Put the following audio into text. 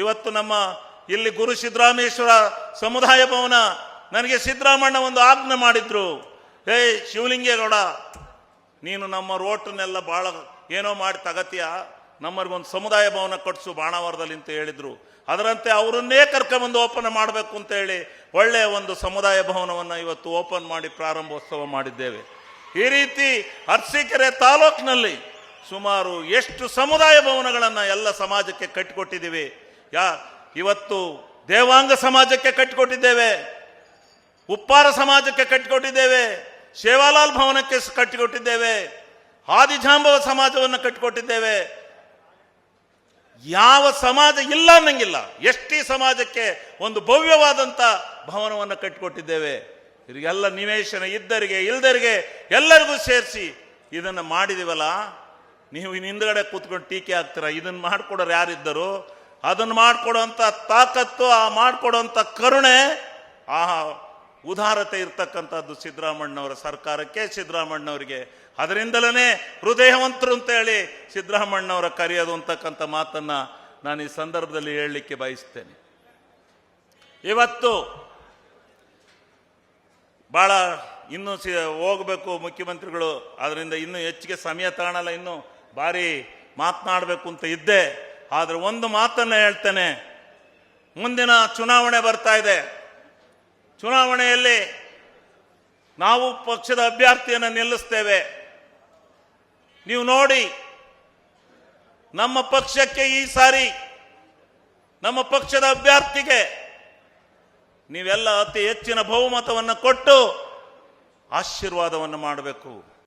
ಇವತ್ತು ನಮ್ಮ ಇಲ್ಲಿ ಗುರು ಸಿದ್ದರಾಮೇಶ್ವರ ಸಮುದಾಯ ಭವನ ನನಗೆ ಸಿದ್ದರಾಮಣ್ಣ ಒಂದು ಆಜ್ಞೆ ಮಾಡಿದ್ರು. ಹೇ ಶಿವಲಿಂಗೇಗೌಡ, ನೀನು ನಮ್ಮ ರೋಟನ್ನೆಲ್ಲ ಭಾಳ ಏನೋ ಮಾಡಿ ತಗತಿಯ? ನಮ್ಮರಿಗೊಂದು ಸಮುದಾಯ ಭವನ ಕಟ್ಸು ಬಾಣಾವರದಲ್ಲಿ ಅಂತ ಹೇಳಿದ್ರು. ಅದರಂತೆ ಅವರನ್ನೇ ಕರ್ಕೊಂಬಂದು ಓಪನ್ ಮಾಡಬೇಕು ಅಂತ ಹೇಳಿ ಒಳ್ಳೆಯ ಒಂದು ಸಮುದಾಯ ಭವನವನ್ನು ಇವತ್ತು ಓಪನ್ ಮಾಡಿ ಪ್ರಾರಂಭೋತ್ಸವ ಮಾಡಿದ್ದೇವೆ. ಈ ರೀತಿ ಅರಸೀಕೆರೆ ತಾಲೂಕಿನಲ್ಲಿ ಸುಮಾರು ಎಷ್ಟು ಸಮುದಾಯ ಭವನಗಳನ್ನು ಎಲ್ಲ ಸಮಾಜಕ್ಕೆ ಕಟ್ಟಿಕೊಟ್ಟಿದ್ದೀವಿ. ಯಾ, ಇವತ್ತು ದೇವಾಂಗ ಸಮಾಜಕ್ಕೆ ಕಟ್ಟಿಕೊಟ್ಟಿದ್ದೇವೆ, ಉಪ್ಪಾರ ಸಮಾಜಕ್ಕೆ ಕಟ್ಟಿಕೊಟ್ಟಿದ್ದೇವೆ, ಸೇವಾಲಾಲ್ ಭವನಕ್ಕೆ ಕಟ್ಟಿಕೊಟ್ಟಿದ್ದೇವೆ, ಆದಿಜಾಂಬವ ಸಮಾಜವನ್ನು ಕಟ್ಟಿಕೊಟ್ಟಿದ್ದೇವೆ. ಯಾವ ಸಮಾಜ ಇಲ್ಲ ಅನ್ನಂಗಿಲ್ಲ. ಎಷ್ಟಿ ಸಮಾಜಕ್ಕೆ ಒಂದು ಭವ್ಯವಾದಂಥ ಭವನವನ್ನು ಕಟ್ಟಿಕೊಟ್ಟಿದ್ದೇವೆ. ಇವರಿಗೆಲ್ಲ ನಿವೇಶನ ಇದ್ದರಿಗೆ, ಇಲ್ದರಿಗೆ ಎಲ್ಲರಿಗೂ ಸೇರಿಸಿ ಇದನ್ನು ಮಾಡಿದೀವಲ್ಲ? ನೀವು ಇನ್ನು ಹಿಂದ್ಗಡೆ ಕೂತ್ಕೊಂಡು ಟೀಕೆ ಹಾಕ್ತೀರಾ? ಇದನ್ನು ಮಾಡಿಕೊಡೋರು ಯಾರಿದ್ದರು? ಅದನ್ನು ಮಾಡಿಕೊಡೋಂಥ ತಾಕತ್ತು, ಆ ಮಾಡಿಕೊಡೋಂಥ ಕರುಣೆ, ಆ ಉದಾರತೆ ಇರ್ತಕ್ಕಂಥದ್ದು ಸಿದ್ದರಾಮಣ್ಣವರ ಸರ್ಕಾರಕ್ಕೆ. ಸಿದ್ದರಾಮಣ್ಣವರಿಗೆ ಅದರಿಂದಲೇ ಹೃದಯವಂತರು ಅಂತ ಹೇಳಿ ಸಿದ್ದರಾಮಣ್ಣವರ ಕರೆಯೋದು ಅಂತಕ್ಕಂಥ ಮಾತನ್ನು ನಾನು ಈ ಸಂದರ್ಭದಲ್ಲಿ ಹೇಳಲಿಕ್ಕೆ ಬಯಸ್ತೇನೆ. ಇವತ್ತು ಭಾಳ ಇನ್ನೂ ಸಿ ಹೋಗಬೇಕು ಮುಖ್ಯಮಂತ್ರಿಗಳು, ಅದರಿಂದ ಇನ್ನೂ ಹೆಚ್ಚಿಗೆ ಸಮಯ ತಗೊಳಲ್ಲ, ಇನ್ನೂ ಭಾರಿ ಮಾತನಾಡಬೇಕು ಅಂತ ಇದ್ದೆ. ಆದರೆ ಒಂದು ಮಾತನ್ನು ಹೇಳ್ತೇನೆ. ಮುಂದಿನ ಚುನಾವಣೆ ಬರ್ತಾ ಇದೆ. ಚುನಾವಣೆಯಲ್ಲಿ ನಾವು ಪಕ್ಷದ ಅಭ್ಯರ್ಥಿಯನ್ನು ನಿಲ್ಲಿಸ್ತೇವೆ. ನೀವು ನೋಡಿ, ನಮ್ಮ ಪಕ್ಷಕ್ಕೆ ಈ ಸಾರಿ, ನಮ್ಮ ಪಕ್ಷದ ಅಭ್ಯರ್ಥಿಗೆ ನೀವೆಲ್ಲ ಅತಿ ಹೆಚ್ಚಿನ ಬಹುಮತವನ್ನು ಕೊಟ್ಟು ಆಶೀರ್ವಾದವನ್ನು ಮಾಡಬೇಕು.